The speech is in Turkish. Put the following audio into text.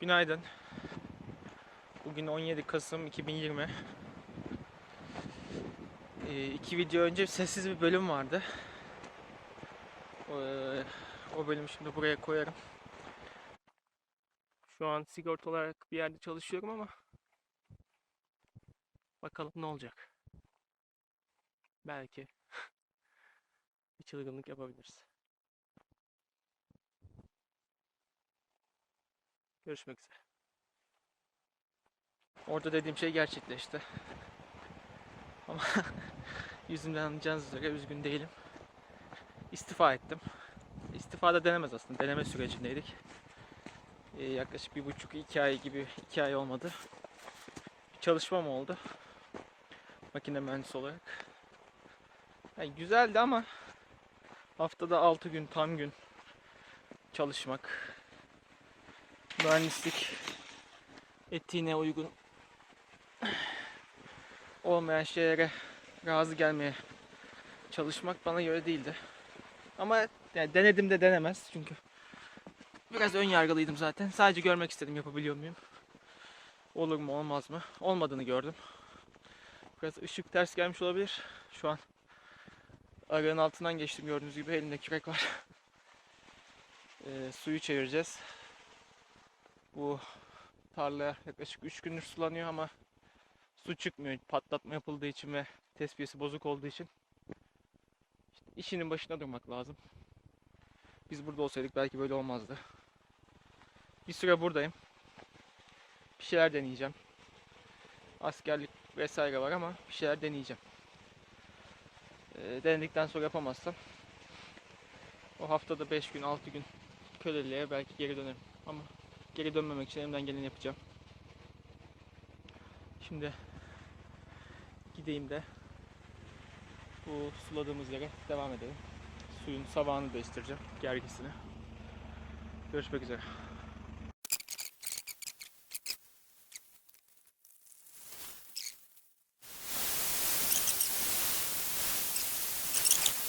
Günaydın. Bugün 17 Kasım 2020. Ee, iki video önce sessiz bir bölüm vardı. Ee, o bölümü şimdi buraya koyarım. Şu an sigorta olarak bir yerde çalışıyorum ama bakalım ne olacak. Belki bir çılgınlık yapabiliriz. Görüşmek üzere. Orada dediğim şey gerçekleşti. Ama yüzümden anlayacağınız üzere üzgün değilim. İstifa ettim. İstifa da denemez aslında. Deneme sürecindeydik. Ee, yaklaşık bir buçuk iki ay gibi iki ay olmadı. Bir çalışmam oldu. Makine mühendisi olarak. Yani güzeldi ama haftada 6 gün tam gün çalışmak mühendislik etiğine uygun olmayan şeylere razı gelmeye çalışmak bana göre değildi. Ama yani denedim de denemez çünkü biraz ön yargılıydım zaten. Sadece görmek istedim yapabiliyor muyum? Olur mu olmaz mı? Olmadığını gördüm. Biraz ışık ters gelmiş olabilir. Şu an arığın altından geçtim gördüğünüz gibi elimde kürek var. Ee, suyu çevireceğiz. Bu tarla yaklaşık 3 gündür sulanıyor ama su çıkmıyor patlatma yapıldığı için ve tespiyesi bozuk olduğu için. İşte işinin başına durmak lazım. Biz burada olsaydık belki böyle olmazdı. Bir süre buradayım. Bir şeyler deneyeceğim. Askerlik vesaire var ama bir şeyler deneyeceğim. Ee, denedikten sonra yapamazsam o haftada 5 gün 6 gün köleliğe belki geri dönerim. Ama geri dönmemek için elimden geleni yapacağım. Şimdi gideyim de bu suladığımız yere devam edelim. Suyun sabahını değiştireceğim, gergisini. Görüşmek üzere.